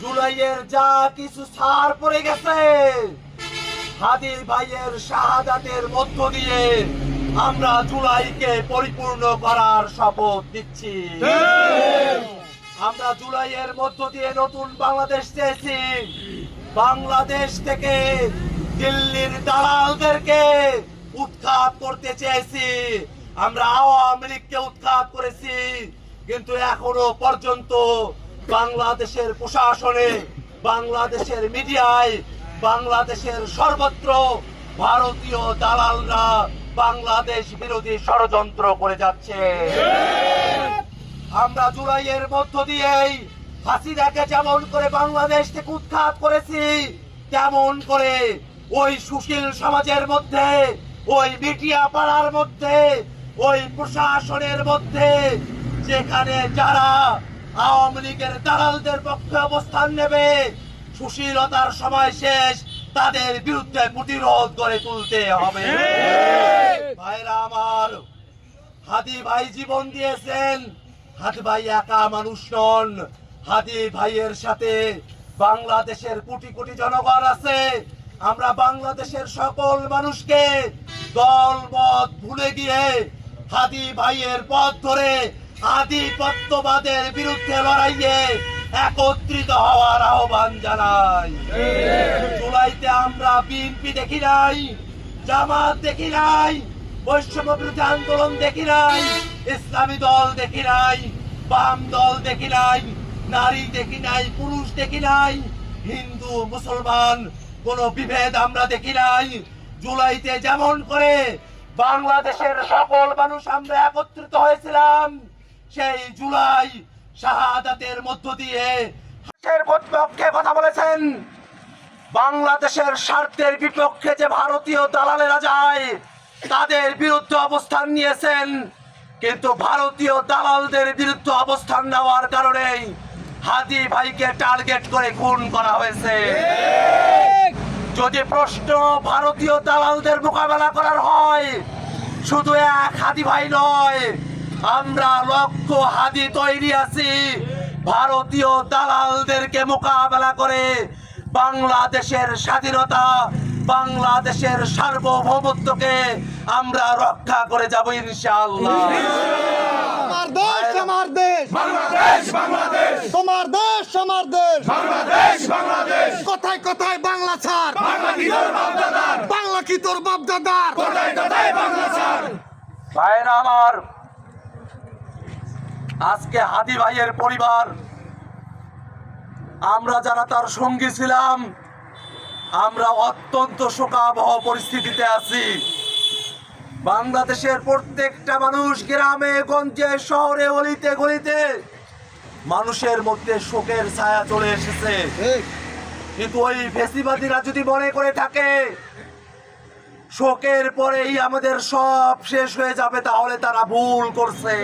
জুলাইয়ের যা কিছু ছাড় পড়ে গেছে হাদি ভাইয়ের শাহাদাতের মধ্য দিয়ে আমরা জুলাইকে পরিপূর্ণ করার শপথ দিচ্ছি আমরা জুলাইয়ের মধ্য দিয়ে নতুন বাংলাদেশ চেয়েছি। বাংলাদেশ থেকে দিল্লির দালালদেরকে উৎখাত করতে চেয়েছি। আমরা আওয়ামী লীগকে উৎখাত করেছি, কিন্তু এখনও পর্যন্ত বাংলাদেশের প্রশাসনে, বাংলাদেশের মিডিয়ায়, বাংলাদেশের সর্বত্র ভারতীয় দালালরা বাংলাদেশ বিরোধী ষড়যন্ত্র করে যাচ্ছে। আমরা জুলাইয়ের মধ্য দিয়েই হাসিনাকে যেমন করে বাংলাদেশ থেকে উৎখাত করেছি, তেমন করে ওই সুশীল সমাজের মধ্যে, ওই মিডিয়া পাড়ার মধ্যে, ওই প্রশাসনের মধ্যে, যেখানে যারা আওয়ামী লীগের দালালদের পক্ষে অবস্থান নেবে। সুশীলতার সময় শেষ। তাদের বিরুদ্ধে প্রতিরোধ গড়ে তুলতে হবে। ভাইরা আমার, হাদি ভাই জীবন দিয়েছেন। হাদি ভাই একা মানুষ নন। হাদি ভাইয়ের সাথে বাংলাদেশের কোটি কোটি জনগণ আছে। আমরা বাংলাদেশের সকল মানুষকে দল ভুলে গিয়ে হাদি ভাইয়ের পথ ধরে আধিপত্যবাদের বিরুদ্ধে লড়াইয়ে একত্রিত হওয়ার আহ্বান জানাই। জুলাইতে আমরা বিএনপি দেখি নাই, জামাত দেখি নাই, বৈষম্য বিরোধী আন্দোলন দেখি নাই, ইসলামী দল দেখি নাই, বাম দল দেখি নাই, নারী দেখি নাই, পুরুষ দেখি নাই, হিন্দু, মুসলমান, কোন বিভেদ আমরা দেখি নাই। জুলাইতে যেমন করে বাংলাদেশের সকল মানুষ আমরা একত্রিত হয়েছিলাম। সেই জুলাই শাহাদাতের মধ্য দিয়ে হাসের পক্ষে কথা বলেছেন। বাংলাদেশের স্বার্থের বিপক্ষে যে ভারতীয় দালালেরা যায়, তাদের বিরুদ্ধে অবস্থান নিয়েছেন। কিন্তু ভারতীয় দালালদের বিরুদ্ধে অবস্থান নেওয়ার কারণেই হাদি ভাইকে টার্গেট করে খুন করা হয়েছে। যদি প্রশ্ন ভারতীয় দালালদের মোকাবেলা করার হয়, শুধু এক হাদি ভাই নয় আমরা লক্ষ হাদি তৈরি আছি। ভারতীয় দালালদেরকে মোকাবেলা করে বাংলাদেশের স্বাধীনতা বাংলাদেশের সার্বভৌমত্বকে আমরা রক্ষা করে যাব ইনশাআল্লাহ। আমার দেশ আমার দেশ। বাংলাদেশ বাংলাদেশ। তোমার দেশ আমার দেশ। বাংলাদেশ বাংলাদেশ। কোথায় কোথায় বাংলা ছাড়? বাংলা কি তোর বাপদাদার? বাংলা কি তোর বাপ দাদার কোথায় কোথায় বাংলা ছাড়? ভাইরা আমার আজকে হাদি ভাইয়ের পরিবার আমরা যারা তার সঙ্গী ছিলাম আমরা অত্যন্ত শোকাবহ পরিস্থিতিতে আছি। বাংলাদেশের প্রত্যেকটা মানুষ গ্রামে গঞ্জে শহরে অলিতে গলিতে মানুষের মধ্যে শোকের ছায়া চলে এসেছে। কিন্তু ওই ফেসিবাদীরা যদি মনে করে থাকে শোকের পরেই আমাদের সব শেষ হয়ে যাবে তাহলে তারা ভুল করছে।